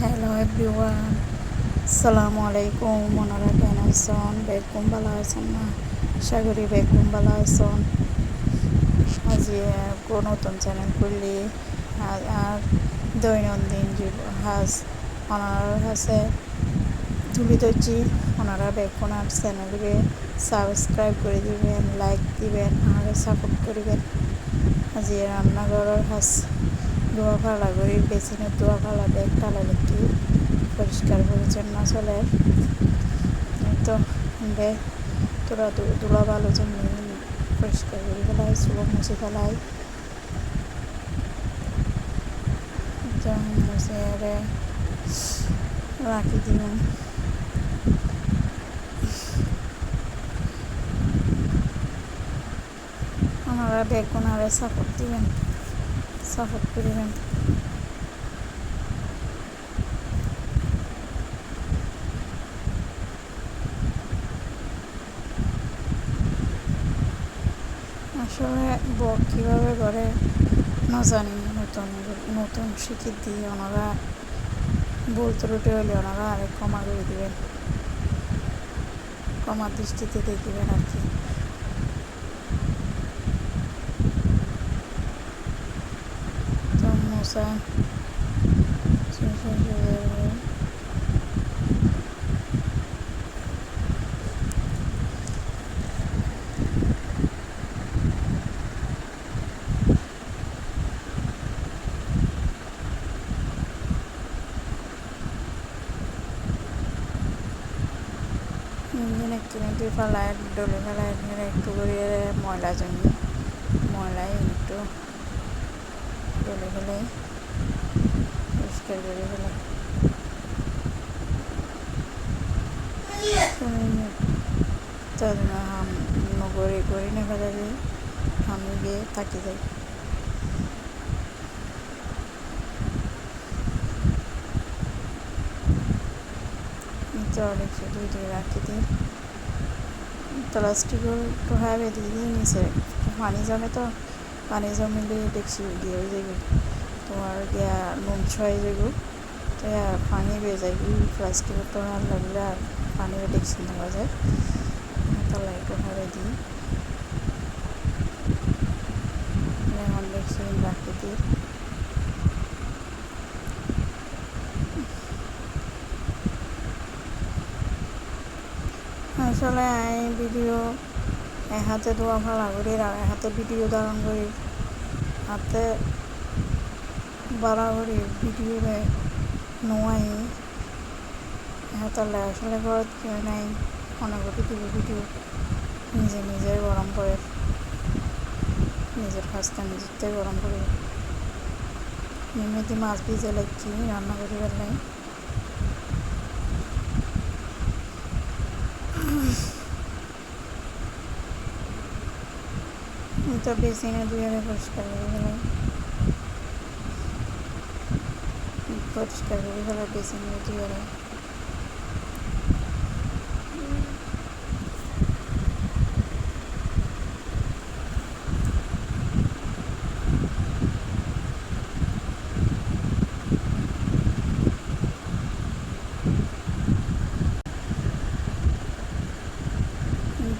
Hello everyone সালামু আলাইকুম, ওনারা কেন আছেন? বেকুম ভালো আছেন না? সাগরি বেকুম ভালো আছেন। আজি নতুন চ্যানেল করলি আর দৈনন্দিন জীবন হাজ ওনার কাছে তুলি ধরছি। ওনারা বেকুন আর চ্যানেলকে সাবস্ক্রাইব করে দিবেন লাইক দিবেন, আর সাপোর্ট করবেন। আজি রান্নাঘরের হাস দোয়া ফালা করি বেসিনের দোয়া ফালা ব্যাগ টালা লিখি পরিষ্কার পরিচ্ছন্ন চলে। তো বে, তোরা দোলা ভালো জন্য পরিষ্কার করে ফেলাই চুলো মুছে ফেলাই। মুছে রাখি দিলাম। ওনারা দেখুন আরে সাপোর্ট দিবেন। সাপোর্ট করবেন আসলে বক কীভাবে করে না জানি নতুন নতুন শিখে দিয়ে ওনারা বলতে রুটে হলে ওনারা আরেক ক্ষমা করে দেবেন। ক্ষমার দৃষ্টিতে দেখবেন আর কি। মশা একটু একটু ফেলায় ডলে ফেলায় একটু করে ময়লা জন্য ময়লায় একটু ডলে ফেলে পরিষ্কার করে ফেলে হাম নগরে করি না যায় আমি গিয়ে থাকি যাই। অনেক দুই দিয়ে রাখি দিই প্লাস্টিকের টোহাবে দিয়ে দিয়ে নিচে পানি জমে তো। পানি জমিলে দিয়ে হয়ে যাবে তোমার গিয়া নুন ছয় যাব তো পানি বেয়ে যায় প্লাস্টিকের টোহার লাগলে আর পানি দেখছি নেওয়া যায় তলায় টোহাবে দিই লেমন দেখছি রাখি দিই আসলে ভিডিও এক হাতে ধোয়া ভাড়া করি আর এক হাতে ভিডিও ধারণ করি হাতে বাড়া করি ভিডিও নোয়াই। হাতালে আসলে ঘরত কেউ নাই, অনেক ভিডিও ভিডিও নিজে নিজে গরম করে। নিজের কাজটা নিজেরটাই গরম করে। এমনিতে মাছ ভিজে লাগছি, রান্না করি ফেললাই দিনে দুই হাজার পরিষ্কার করে ফেলাই পরিষ্কার করে ফেলার বেশি নিয়ে দুই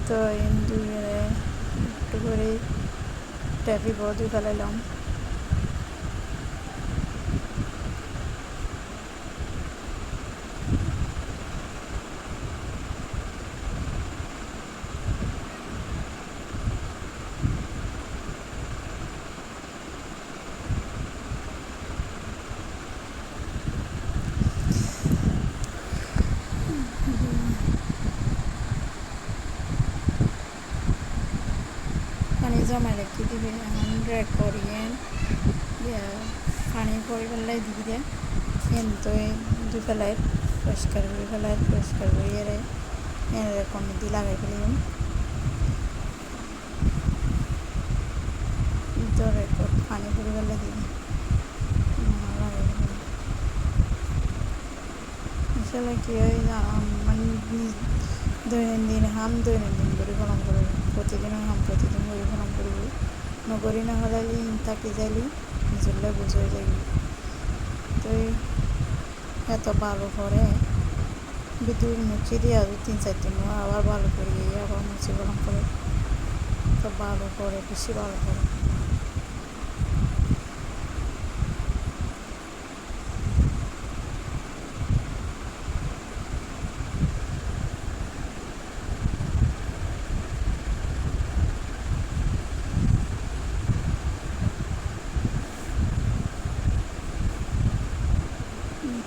তো ধুয়ে একটু করে ট্যাফি বদি ফেলাইলাম জমা রেখে দিবে এখন রেড করিয়ে পানি পরি পেলাই দিবি দিয়ে কিন্তু দুই পেলাই পরিষ্কার করে পেলাই পরিষ্কার করিয়ে এরকম দি লাগাই ফেলিম ধরে পানি পরি পেলাই দিবি আসলে কি হয় দৈনন্দিন হাম দৈনন্দিন করে গরম করে প্রতিদিন হাম প্রতিদিন করে গরম করব নগরী না হলে থাকি যাইলি নিজলে বুঝে যাবি তো এত ভালো করে বিদ্যুৎ মুছি দিয়ে আরও তিন চার দিন আবার ভালো করে আবার মুছি গরম করে তো ভালো করে বেশি ভালো করে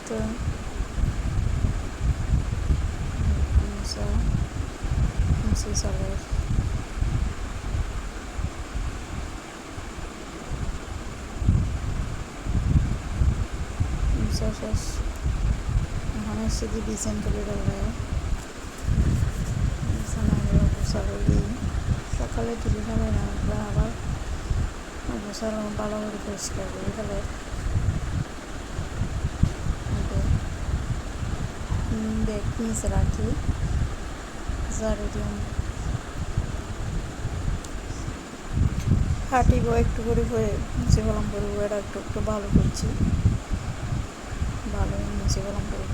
তো মুসা সালের মুসা শেষ এখন এসে যে বিছান তুলে দেবে সকালে তুলে ফেলে না আবার গোসালো ভালো করে পরিষ্কার করে ফেলে ব্যাগ নিচে রাখি ঝাড়ু দিন হাঁটিব একটু করে হয়ে মুছে গরম করব এটা একটু একটু ভালো করছি। ভালো মুছে গরম করব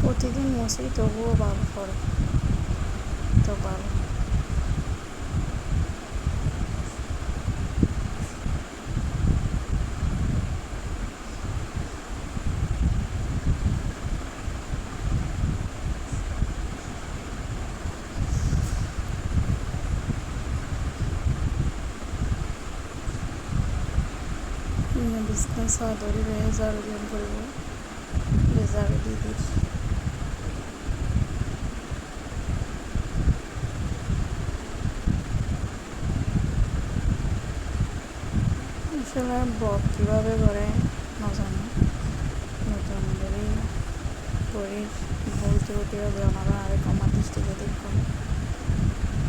প্রতিদিন মুছি তবুও ভালো করে। তো ভালো। বিছনা চাদরি রয়ে ঝাড়ু দিন করব ঝাড়ু দিদির আসলে ব্লগ কীভাবে করে না জানি নতুন করে করি বলতে বলতে হবে ওনারা আরেক আমার দৃষ্টিতে দেখুন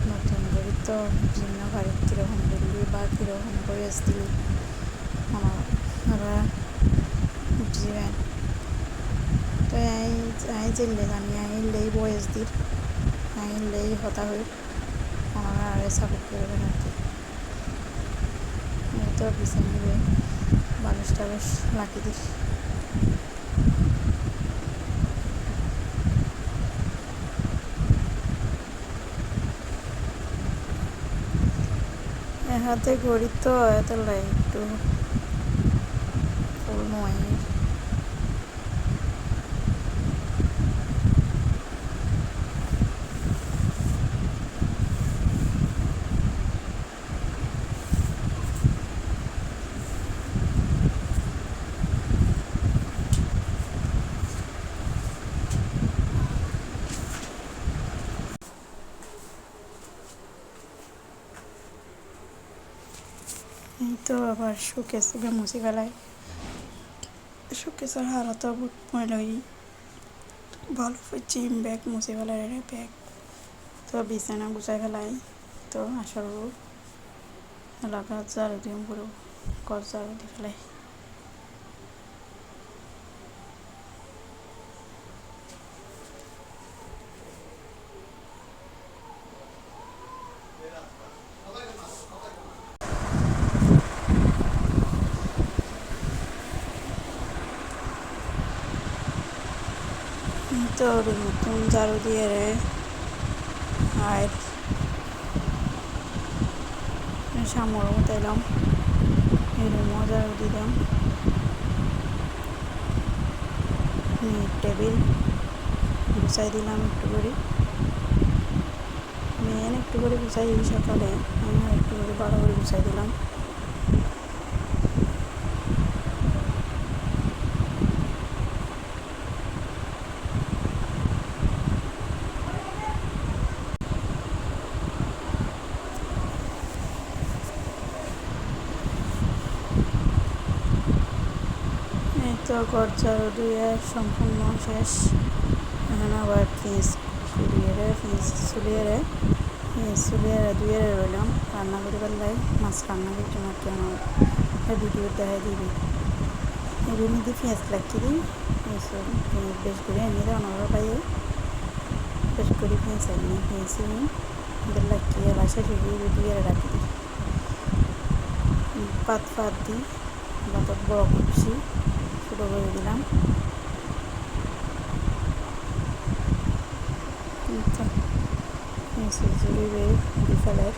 নতুন করে তো ভিন্ন বাড়ির কীরকম করবি বা কীরকম করে আসলি বুঝিবেন তো আই জিল্লে জানি আইলেই বয়স দির আইলেই হতা আরে সাপোর্ট করবেন আর কি তো দিবে বালিশ লাকি দিস হাতে ঘড়ি তো এত লাই এই তো আবার শোকেস মুছে ফেলায় শোকেসের হারাতো বুট লাগি ভালো চিম ব্যাগ, মুছে ফেলায় রে ব্যাগ। তো বিছানা গুছাই ফেলাই। তো আসল এলাকা জারু দিয়ে পুরো ঘর জারু দিয়ে ফেলাই। তো নতুন ঝাড়ু দিয়ে রে। আর সামর মতো এলাম। রুমও ঝাড়ু দিলাম। টেবিল গুছাই দিলাম একটু করে। মেন একটু করে গুছাই সকালে। আমি একটু করে বড় করে গুছাই দিলাম তো গরচার দিয়ে সম্পূর্ণ শেষ। এখন আবার ফিস সুলিয়ে ফিস সুলিয়ে ফিস সুলিয়ে দুয়ে রইলাম। রান্না করে পেলাই মাছ রান্না করতে না কেন ভিডিও দেখাই দিবি। এর মধ্যে পেঁয়াজ লাগছি দিই বেশ করে এনে দেওয়া ওনারা পাইয়ে। বেশ করে পেঁয়াজ এনে পেঁয়াজ লাগিয়ে এলাচা দিয়ে রাখি। দিই পাত ফাত দিই বাতাক বড় করছি ছোটো করে দিলাম। জুড়ি বিফালের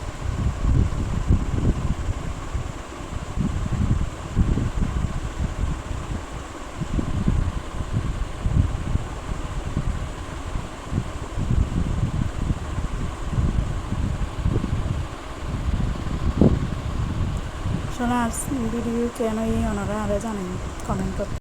শোনা ভিডিও কেন এই ওনারা আরও জানেন কমেন্ট করতে।